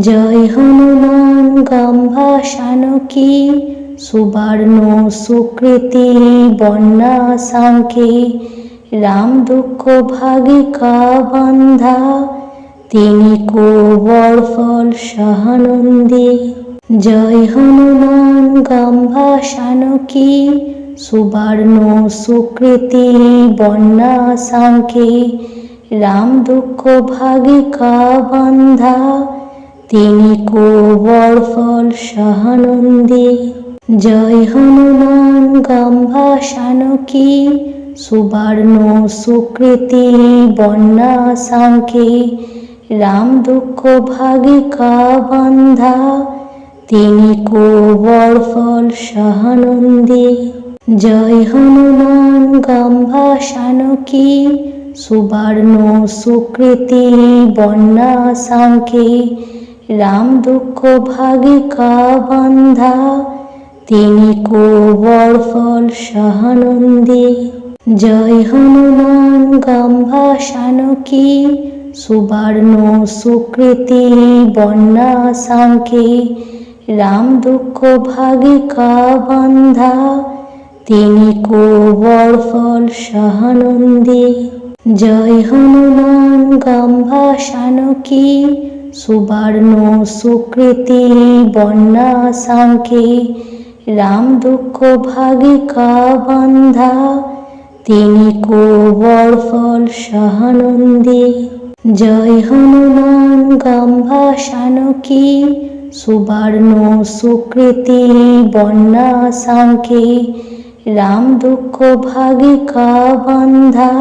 জয় হনুমান গম্ভা শানকী সুবর্ণ সুকৃতি বন্যা সাঙ্কে রাম দুঃখ ভাগিকা বন্ধা? তিনি কোবর ফল সহানন্দী। জয় হনুমান গম্ভা শানকী সুবর্ণ সুকৃতি বন্যা সাঙ্কে রাম দুঃখ ভাগিকা বন্ধা? তিনি কোবর ফল সহানন্দী জয় হনুমান গম্ভা শানকী সুবর্ণ সুকৃতি বন্যা সাঙ্কে রাম দুঃখ ভাগিকা বন্ধা। তিনি কোবর ফল সহানন্দী জয় হনুমান গম্ভা শানকী সুবর্ণ সুকৃতি বন্যা সাঙ্কে রাম দুঃখ ভাগিকা বন্ধা, তিনি কোবর ফল সহানন্দী। জয় হনুমান গম্ভা শানকী, সুবর্ণ সুকৃতি বন্যা সাঙ্কে রাম দুঃখ ভাগিকা বন্ধা, তিনি কোবর ফল সহানন্দী। জয় হনুমান গম্ভা শানকী সুবর্ণ সুকৃতি বন্যা সাঙ্কে রাম দুঃখ ভাগিকা বন্ধা, তিনি কোবর ফল সহানন্দী। জয় হনুমান গম্ভা শানকী, সুবর্ণ সুকৃতি বন্যা সাঙ্কে রাম দুঃখ ভাগিকা বন্ধা,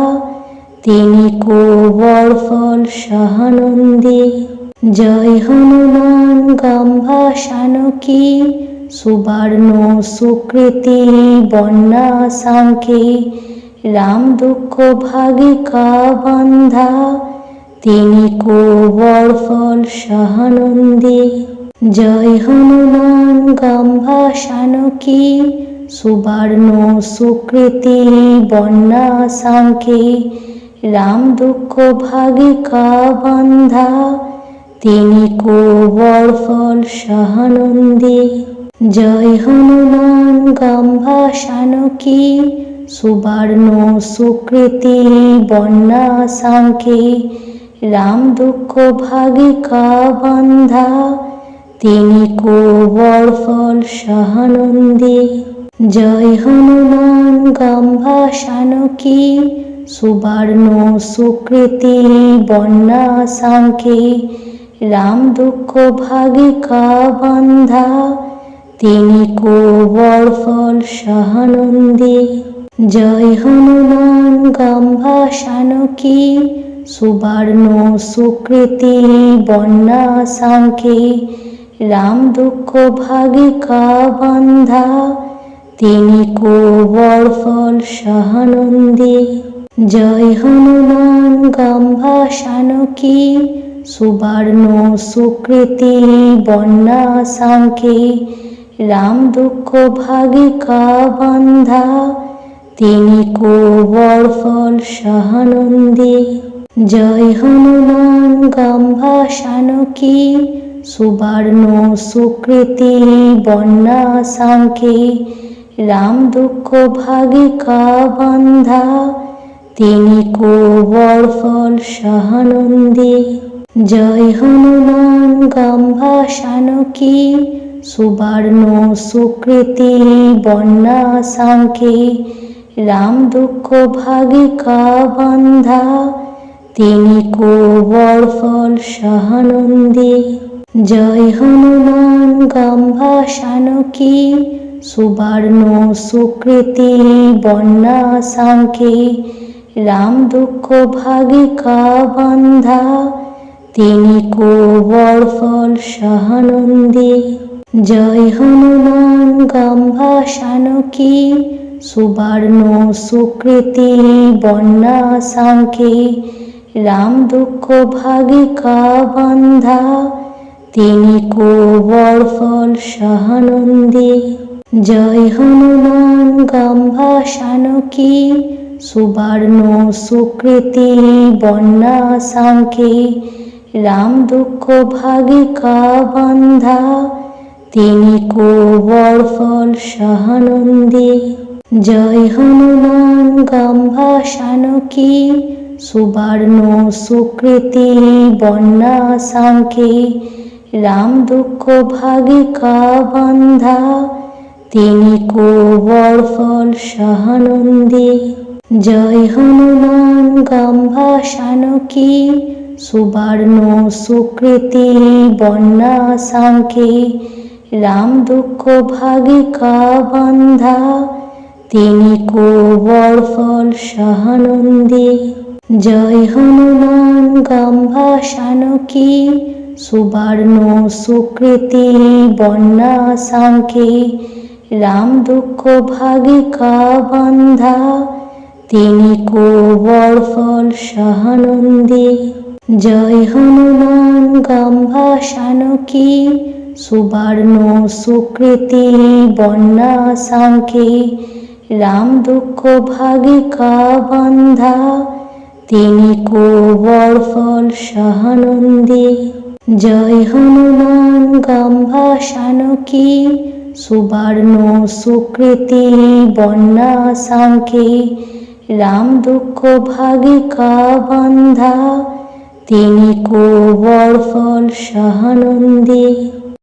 তিনি কোবর ফল সহানন্দী। জয় হনুমান গম্ভা শানকী সুবর্ণ সুকৃতি বন্যা সাঙ্কে রাম দুঃখ ভাগিকা বন্ধা? তিনি কোবর ফল সহানন্দী। জয় হনুমান গম্ভা শানকী সুবর্ণ সুকৃতি বন্যা সাঙ্কে রাম দুঃখ ভাগিকা বন্ধা? তিনি কোবর ফল সহানন্দী। জয় হনুমান গম্ভা শানকী, সুবর্ণ সুকৃতি বন্যা সাঙ্কে রাম দুঃখ ভাগিকা বন্ধা, তিনি কোবর ফল সহানন্দী। জয় হনুমান গম্ভা শানকী, সুবর্ণ সুকৃতি বন্যা সাঙ্কে রাম দুঃখ ভাগিকা বন্ধা তিনি কোবর ফল সহানন্দী। জয় হনুমান গম্ভা শানকী, সুবর্ণ সুকৃতি বন্যা সাঙ্কে রাম দুঃখ ভাগিকা বন্ধা তিনি কোবর ফল সহানন্দী। জয় হনুমান গম্ভা শানকী সুবর্ণ সুকৃতি বন্যা সাঙ্কে রাম দুঃখ ভাগিকা বন্ধা, তিনি কোবর ফল সহানন্দী। জয় হনুমান গম্ভা শানকী, সুবর্ণ সুকৃতি বন্যা সাঙ্কে রাম দুঃখ ভাগিকা বন্ধা, তিনি কোবর ফল সহানন্দী। জয় হনুমান গম্ভা শানকী সুবর্ণ সুকৃতি বন্যা সাঙ্কে রাম দুঃখ ভাগিকা বন্ধা। তিনি কোবর ফল সহানন্দী। জয় হনুমান গম্ভা শানকী সুবর্ণ সুকৃতি বন্যা সাঙ্কে রাম দুঃখ ভাগিকা বন্ধা। তিনি কোবর ফল সহানন্দী জয় হনুমান গাম্ভা শানকী। সুবর্ণ সুকৃতি বন্যা সাঙ্কে রাম দুঃখ ভাগিকা বন্ধা। তিনি কোবর ফল সহানন্দী জয় হনুমান গাম্ভা শানকী। সুবর্ণ সুকৃতি বন্যা সাঙ্কে রাম দুঃখ ভাগিকা বান্ধা, তিনি কোবর ফল সহানন্দী। জয় হনুমান গম্ভা শানকী, সুবর্ণ সুকৃতি বন্যা সাঙ্কে রাম দুঃখ ভাগিকা বান্ধা, তিনি কোবর ফল সহানন্দী। জয় হনুমান গম্ভা শানকী সুবর্ণ সুকৃতি বন্যা সাঙ্কে রাম দুঃখ ভাগিকা বান্ধা, তিনি কোবর ফল সহানন্দী। জয় হনুমান গম্ভা শানকী, সুবর্ণ সুকৃতি বন্যা সাঙ্কে রাম দুঃখ ভাগিকা বান্ধা, তিনি কোবর ফল সহানন্দী। জয় হনুমান গম্ভা শানকী, সুবর্ণ সুকৃতি বন্যা সাঙ্কে রাম দুঃখ ভাগিকা বান্ধা, তিনি কোবর ফল সহানন্দী। জয় হনুমান গম্ভা শানকী, সুবর্ণ সুকৃতি বন্যা সাঙ্কে রাম দুঃখ ভাগিকা বান্ধা তিনি কোবর ফল সহানন্দী